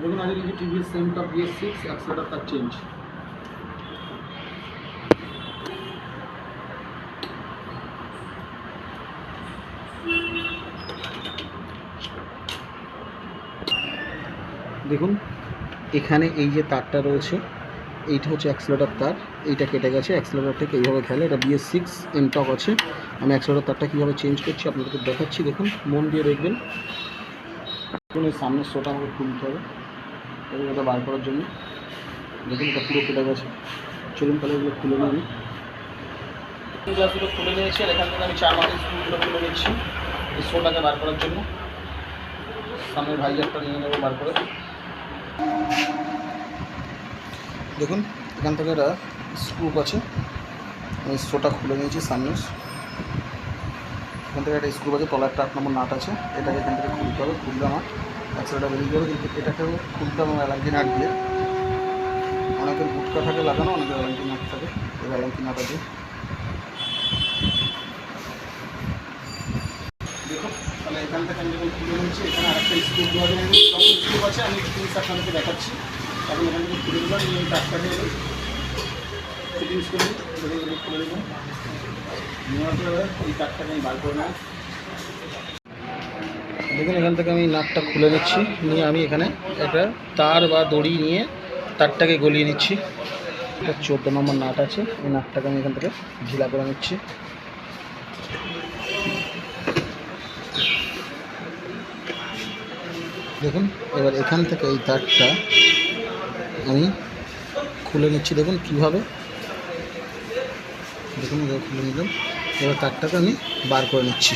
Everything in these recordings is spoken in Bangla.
দেখুন, আগে কিন্তু TVS center BS six accelerator তার চেঞ্জ দেখুন, এখানে এই যে তারটা রয়েছে, এইটা হচ্ছে অ্যাক্সেলেটার তার, এইটা কেটে গেছে অ্যাক্সেলেটার থেকে এইভাবে খেলে, এটা বিএস সিক্স এমটক আছে। আমি অ্যাক্সেলেটার তারটা কীভাবে চেঞ্জ করছি আপনাদেরকে দেখাচ্ছি, দেখুন, মন দিয়ে দেখবেন। সামনের শোটা আমাকে খুলতে হবে। এবং বার করার জন্য। দেখুন এটা পুরো কেটে গেছে। চলুন তাহলে এগুলো খুলে নিই। গ্লাসগুলো খুলে নিয়েছি আর এখান থেকে আমি স্ক্রুগুলো খুলে নিচ্ছি এই শোটাকে বার করার জন্য। সামনের ভাইজারটা নিয়ে নেব বার করে। দেখুন এখান থেকে একটা স্ক্রুপ আছে। আমি শোটা খুলে নিয়েছি সামনে। এখান থেকে একটা স্ক্রুপ আছে তলা একটা আট নম্বর নাট আছে। এটাকে এখান থেকে খুলতে হবে খুললে আমার অ্যাক্সেলটা বেরিয়ে যাবে কিন্তু এটাকেও খুলতে হবে অ্যালাঙ্কি নাট দিয়ে। অনেকের গুটকা থাকে লাগানো অনেকের অ্যালাঙ্কি নাট থাকে। এই অ্যালাঙ্কি নাট আছে। দেখুন তাহলে এখান থেকে আমি যখন খুলে নিচ্ছি, এখানে আরেকটা স্ক্রুপ দেওয়া যায়। স্ক্রুপ আছে, আমি ফিটিংস আপনাদেরকে দেখাচ্ছি। এখন এখান থেকে খুলে দিলাম নিয়ে টাকটাকে ফিটিংস করে খুলে দিলাম নেওয়ার পরে এই তারটাকে আমি বার করে নেব। দেখুন, এখান থেকে আমি নাটটা খুলে নিচ্ছি। নিয়ে আমি এখানে একটা তার বা দড়ি নিয়ে তারটাকে গলিয়ে নিচ্ছি। একটা চোদ্দ নম্বর নাট আছে। এই নাটটাকে আমি এখান থেকে ঢিলা করে নিচ্ছি। দেখুন, এবার এখান থেকে এই তারটা আমি খুলে নিচ্ছি। দেখুন, কীভাবে? দেখুন খুলে নিলাম। এবার তারটাকে আমি বার করে নিচ্ছি।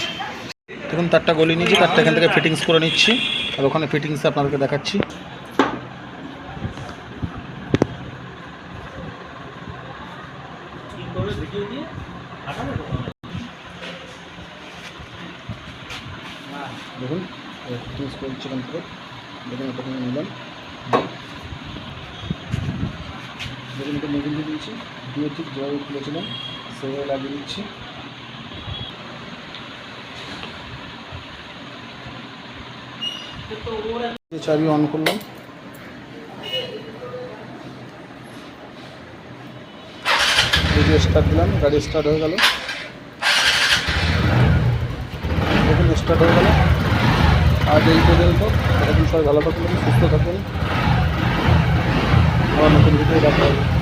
দেখুন, তারটা গলিয়ে নিয়েছি, তারটা এখান থেকে ফিটিংস করে নিচ্ছি। আর ওখানে ফিটিংস আপনাদেরকে দেখাচ্ছি। দেখুন ফিটিংস করে দিচ্ছি এখান থেকে। দেখুন, এটা নিলাম। দেখুন, এটা দিয়ে দিয়েছি। দিয়ে ঠিক যেভাবে খুলেছিলাম সেভাবে লাগিয়ে দিচ্ছি। চাবি অন করলাম। ভিডিও স্টার্ট দিলাম, গাড়ি স্টার্ট হয়ে গেল। দেখুন স্টার্ট হয়ে গেল। আজ এই পর্যন্ত এরকম সবাই ভালো থাকবেন সুস্থ থাকবেন আবার নতুন ভিডিও দেখা হবে